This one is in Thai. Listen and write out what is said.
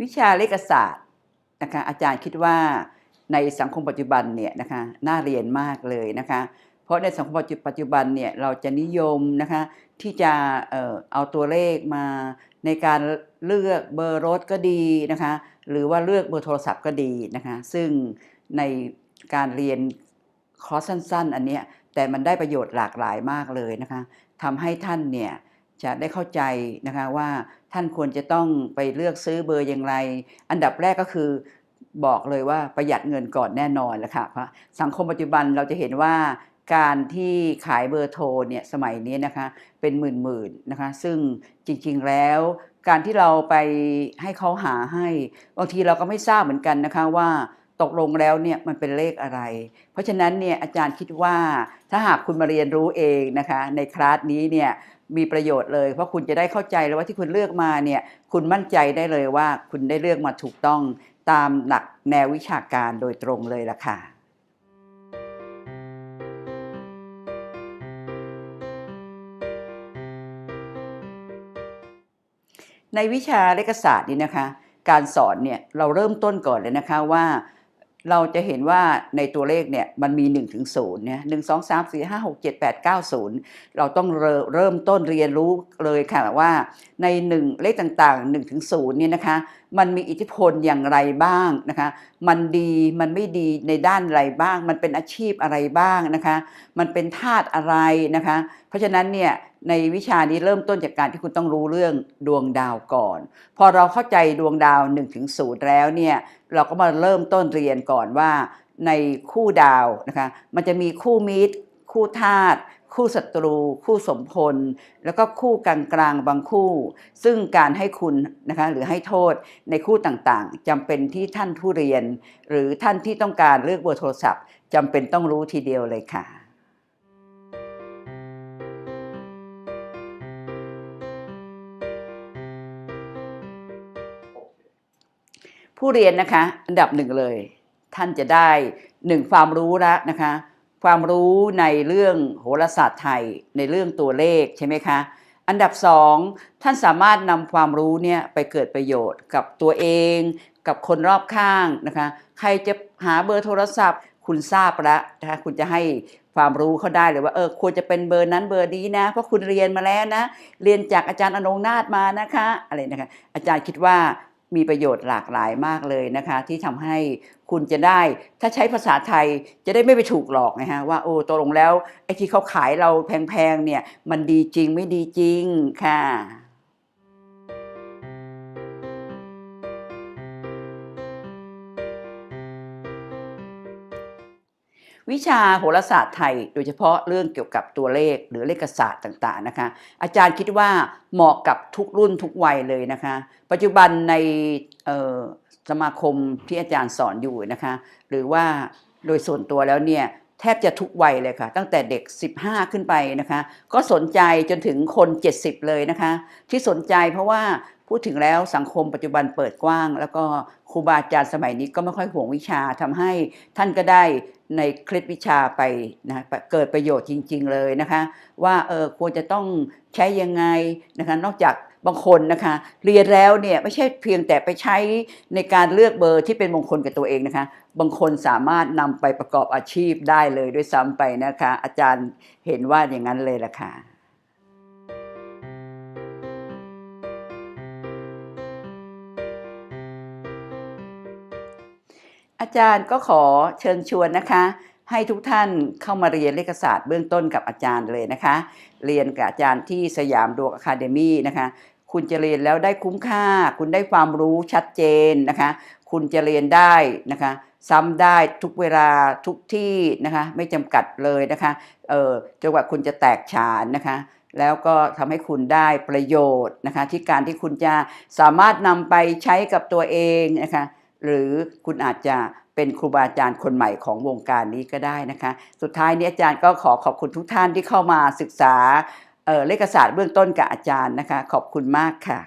วิชาเลขศาสตร์นะคะอาจารย์คิดว่าในสังคมปัจจุบันเนี่ยนะคะน่าเรียนมากเลยนะคะ เพราะในสังคมปัจจุบันเนี่ยเราจะนิยมนะคะที่จะเออเอาตัวเลขมาในการเลือกเบอร์รถก็ดีนะคะหรือว่าเลือกเบอร์โทรศัพท์ก็ดีนะคะซึ่งในการเรียนคอร์สสั้น ๆ อันเนี้ยแต่มันได้ประโยชน์หลากหลายมากเลยนะคะทำให้ท่านเนี่ย จะได้เข้าใจนะคะว่าท่านควรจะต้องไปเลือกซื้อเบอร์อย่างไร อันดับแรกก็คือบอกเลยว่าประหยัดเงินก่อนแน่นอนแหละค่ะเพราะสังคมปัจจุบันเราจะเห็นว่าการที่ขายเบอร์โทรเนี่ยสมัยนี้นะคะเป็นหมื่นๆนะคะซึ่งจริงๆแล้วการที่เราไปให้เขาหาให้ บางทีเราก็ไม่ทราบเหมือนกันนะคะว่าตกลงแล้วเนี่ยมันเป็นเลขอะไร เพราะฉะนั้นเนี่ยอาจารย์คิดว่าถ้าหากคุณมาเรียนรู้เองนะคะในคลาสนี้เนี่ย มีประโยชน์เลย เพราะคุณจะได้เข้าใจเลยว่าที่คุณเลือกมาเนี่ยคุณมั่นใจได้เลยว่าคุณได้เลือกมาถูกต้องตามหลักแนววิชาการโดยตรงเลยล่ะค่ะในวิชาเลขศาสตร์นี่นะคะ การสอนเนี่ยเราเริ่มต้นก่อนเลยนะคะว่า เราจะเห็นว่าในตัวเลขเนี่ยมันมี1ถึง0เนี่ยหนึ่งสองสามสี่ห้าหกเจ็ดแปดเก้าศูนย์เราต้องเริ่มเริ่มต้นเรียนรู้เลยค่ะว่าใน 1 เลขต่างๆ1ถึง0เนี่ยนะคะมันมีอิทธิพลอย่างไรบ้างนะคะ มันดีมันไม่ดีในด้านอะไรบ้าง มันเป็นอาชีพอะไรบ้างนะคะ มันเป็นธาตุอะไรนะคะ เพราะฉะนั้นเนี่ย ในวิชานี้เริ่มต้นจากการที่คุณต้องรู้เรื่องดวงดาวก่อน พอเราเข้าใจดวงดาว1ถึง0แล้วเนี่ยเราก็มาเริ่มต้นเรียนก่อนว่า ในคู่ดาวนะคะมันจะมีคู่มิตร คู่ธาตุคู่ศัตรู คู่สมพล แล้วก็คู่กลางกลางบางคู่ ซึ่งการให้คุณนะคะหรือให้โทษในคู่ต่างๆจำเป็นที่ท่านผู้เรียน หรือท่านที่ต้องการเลือกเบอร์โทรศัพท์จำเป็นต้องรู้ทีเดียวเลยค่ะ ผู้เรียนนะคะอันดับหนึ่งเลย ท่านจะได้หนึ่งความรู้ละนะคะความรู้ในเรื่องโหราศาสตร์ไทยในเรื่องตัวเลขใช่ไหมคะอันดับสองท่านสามารถนำความรู้เนี่ยไปเกิดประโยชน์กับตัวเอง กับคนรอบข้างนะคะใครจะหาเบอร์โทรศัพท์ คุณทราบแล้วนะคะคุณจะให้ความรู้เขาได้เลยว่าเออควรจะเป็นเบอร์นั้นเบอร์นี้นะ เพราะคุณเรียนมาแล้วนะ เรียนจากอาจารย์อนงนาถมานะคะอะไรนะคะอาจารย์คิดว่า มีประโยชน์หลากหลายมากเลยนะคะ ที่ทำให้คุณจะได้ถ้าใช้ภาษาไทยจะได้ไม่ไปถูกหลอกนะฮะว่าโอ้ตกลงแล้วไอ้ที่เขาขายเราแพงๆเนี่ยมันดีจริงไม่ดีจริงค่ะ วิชาโหราศาสตร์ไทย โดยเฉพาะเรื่องเกี่ยวกับตัวเลขหรือเลขศาสตร์ต่างๆนะคะ อาจารย์คิดว่าเหมาะกับทุกรุ่นทุกวัยเลยนะคะ ปัจจุบันในสมาคมที่อาจารย์สอนอยู่นะคะ หรือว่าโดยส่วนตัวแล้วเนี่ยแทบจะทุกวัยเลยค่ะ ตั้งแต่เด็ก 15 ขึ้นไปนะคะ ก็สนใจจนถึงคน 70 เลยนะคะ ที่สนใจเพราะว่าพูดถึงแล้วสังคมปัจจุบันเปิดกว้าง แล้วก็ครูบาอาจารย์สมัยนี้ก็ไม่ค่อยห่วงวิชาทำให้ท่านก็ได้ ในเคล็ดวิชาไปนะเกิดประโยชน์จริง ๆ เลยนะคะ ว่าเออควรจะต้องใช้ยังไงนะคะนอกจากบางคนนะคะเรียนแล้วเนี่ยไม่ใช่เพียงแต่ไปใช้ในการเลือกเบอร์ที่เป็นมงคลกับตัวเองนะคะ บางคนสามารถนำไปประกอบอาชีพได้เลยด้วยซ้ำไปนะคะ อาจารย์เห็นว่าอย่างนั้นเลยล่ะค่ะ จารย์ก็ขอเชิญชวนนะคะ ให้ทุกท่านเข้ามาเรียนเลขศาสตร์เบื้องต้นกับอาจารย์เลยนะคะ เรียนกับอาจารย์ที่สยามดวงอะคาเดมี่นะคะ คุณจะเรียนแล้วได้คุ้มค่า คุณได้ความรู้ชัดเจนนะคะ คุณจะเรียนได้นะคะ ซ้ำได้ทุกเวลาทุกที่นะคะ ไม่จำกัดเลยนะคะ เออจนกว่าคุณจะแตกฉานนะคะแล้วก็ทำให้คุณได้ประโยชน์นะคะ ที่การที่คุณจะสามารถนำไปใช้กับตัวเองนะคะ หรือคุณอาจจะ เป็นครูบาอาจารย์คนใหม่ของวงการนี้ก็ได้นะคะ สุดท้ายนี้อาจารย์ก็ขอขอบคุณทุกท่านที่เข้ามาศึกษาเเลขศาสตร์เบื้องต้นกับอาจารย์นะคะ ขอบคุณมากค่ะ